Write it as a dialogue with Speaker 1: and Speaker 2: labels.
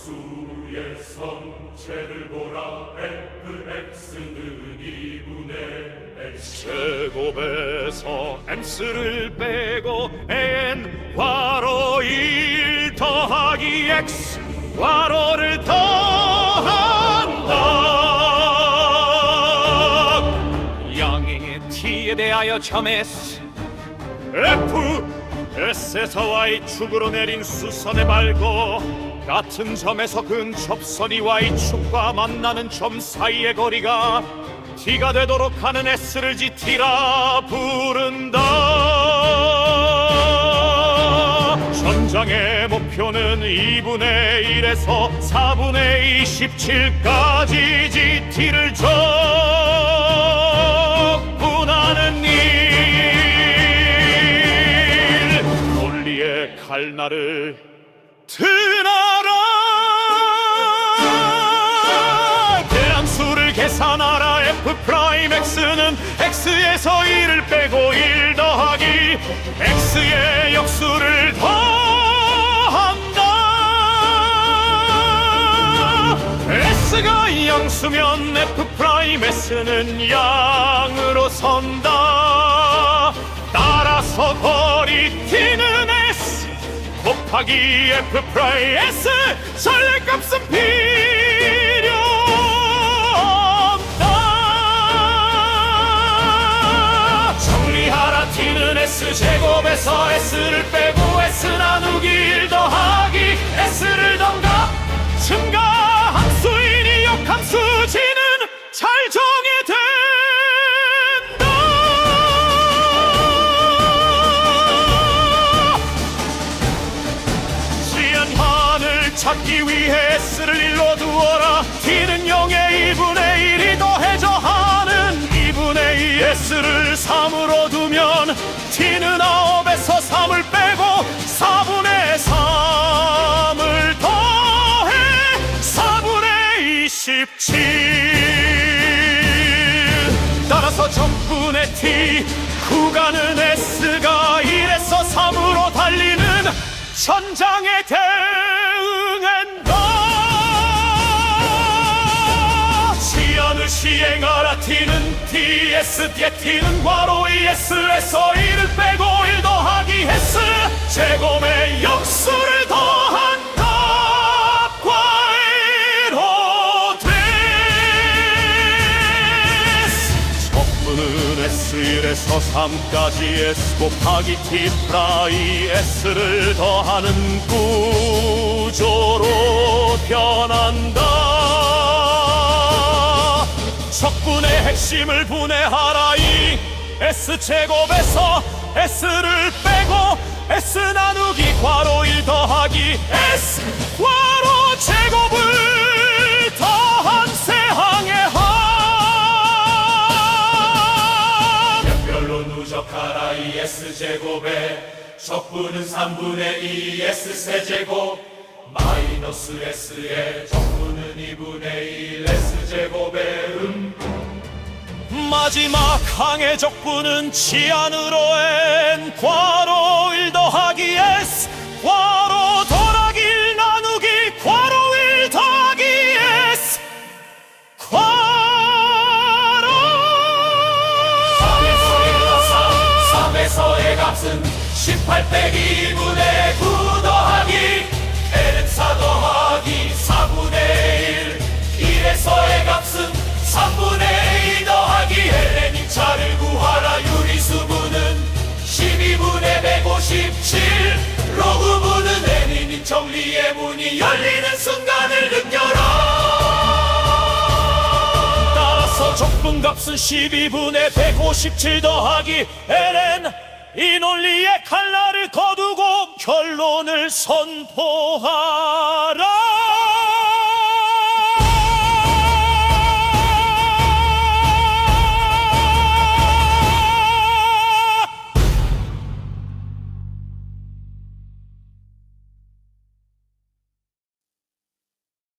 Speaker 1: 역수의 성체를 보라 FX는 2분의 X
Speaker 2: 제곱에서 ms를 빼고 n 괄호 1 더하기 x 괄호를 더한다. 양의 t에 대하여 점 s f s에서 y 축으로 내린 수선에 말고 같은 점에서 근접선이 y 축과 만나는 점 사이의 거리가 t가 되도록 하는 s를 gt라 부른다. 전장의 목표는 2분의 1에서 4분의 27까지 gt를 적분하는 일. 논리의 칼날을 드나라. 대함수를 계산하라. F 프라임 x는 x에서 1을 빼고 1 더하기 x의 역수를 더한다. S가 양수면 f 프라임 s는 양으로 선다. 따라서 t는 s 곱하기 f 프라이 s 전례값은 필요 없다. 정리하라. T는 s 제곱에서 s를 빼고 찾기 위해 S를 일로 두어라. T는 0의 2분의 1이 더해져 하는 2분의 2 S를 3으로 두면 T는 9에서 3을 빼고 4분의 3을 더해 4분의 27 따라서 전분의 T 구간은 S가 1에서 3으로 달리는 전장에 대 TS 뒤에 T는 괄호 ES에서 1을 빼고 1 더하기 S 제곱의 역수를 더한다 과일호 데스 적분은 S1에서 3까지 S 곱하기 T 프라이 S를 더하는 구조로 변한다 적분의 핵심을 분해하라 이. S 제곱에서 S를 빼고 S 나누기 괄호 1 더하기 S 괄호 제곱을 더한 세항의 합
Speaker 1: 별로 누적하라 2S 제곱에 적분은 3분의 2S 세제곱 마이너스 S의 적분은 2분의 1 S
Speaker 2: 마지막 항의 적분은 치안으로 n 괄호 1 더하기 s 괄호 더하기 1 나누기 괄호 1 더하기 s 괄호
Speaker 1: 3에서의 값은 18 빼기 2분의 9 정리의 문이 열리는 순간을 느껴라.
Speaker 2: 따라서 적분값은 12분의 157 더하기 ln. 이 논리의 칼날을 거두고 결론을 선포하라